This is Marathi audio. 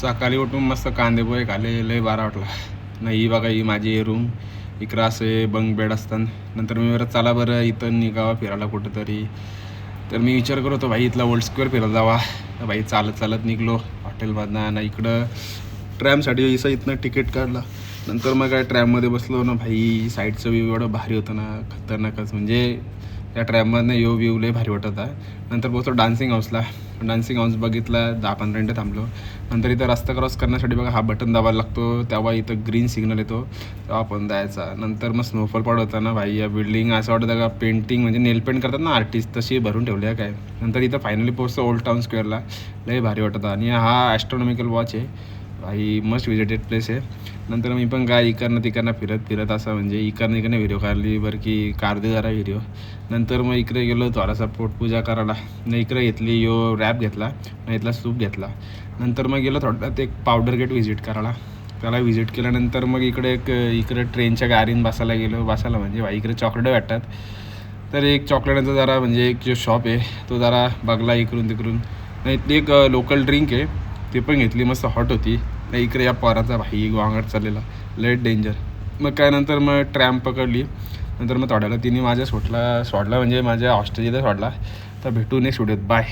सकाळी उठून मस्त कांदे पोहे खाले लय बारा वाटला. नाही ही बघा ही माझी रूम इकडं असे बंक बेड असतात नंतर मी बरं चला बरं इथं निघावा फिरायला कुठंतरी. तर मी विचार करत होतो भाई इथला वर्ल्ड स्क्वेअर फिरायला जावा. भाई चालत चालत निघलो. हॉटेलमधनं ना इकडं ट्रॅमसाठी इसं इथनं तिकीट काढलं. नंतर मग काय ट्रॅममध्ये बसलो ना भाई साईडचं व्ह्यू एवढं भारी होतं ना खतरनाकच. म्हणजे त्या ट्रॅपमधनं यो व्ह्यू लय भारी वाटत होता. नंतर पोहोचलो डान्सिंग हाऊसला. डान्सिंग हाऊस बघितला दहा पंधरा मिनटं थांबलो. नंतर इथं रस्ता क्रॉस करण्यासाठी बघा हा बटन दाबायला लागतो. तेव्हा इथं ग्रीन सिग्नल येतो. तेव्हा आपण द्यायचा नंतर मग स्नोफॉल पडत होता ना भाई या बिल्डिंग असं वाटतं का पेंटिंग म्हणजे नेल पेंट करतात ना आर्टिस्ट तशी भरून ठेवली आहे काय? नंतर इथं फायनली पोहोचतो ओल्ड टाऊन स्क्वेअरला लय भारी वाटत होता. आणि हा ॲस्ट्रॉनॉमिकल वॉच आहे. भाई मस्ट विजिटेड प्लेस आहे. नंतर मी पण काय इकडनं तिकडनं फिरत फिरत असं म्हणजे इकडनं इकडनं व्हिडिओ काढली बरं की काढते जरा व्हिडिओ नंतर मग इकडे गेलो थोडासा पोटपूजा करायला. नाही इकडे घेतली यो रॅप घेतला नाही इथला सूप घेतला. नंतर मग गेलो थोडक्यात एक पावडर गेट व्हिजिट करायला. त्याला व्हिजिट केल्यानंतर मग इकडे एक इकडे ट्रेनच्या गाडीन बसायला गेलो. बसायला म्हणजे भाई इकडे चॉकलेट भेटतात. तर एक चॉकलेटाचा जरा म्हणजे एक जो शॉप आहे तो जरा बघला इकडून तिकडून. नाही एक लोकल ड्रिंक आहे. ती पण घेतली मस्त हॉट होती. नाही इकडे या पोराचा भाई वांगड चाललेला. लेट डेंजर मग काय नंतर मग ट्रॅम्प पकडली. नंतर मग तोड्याला तिने माझ्या सोडला सोडला म्हणजे माझ्या हॉस्टेल सोडला. तर भेटू नेक्स्ट व्हिडिओत बाय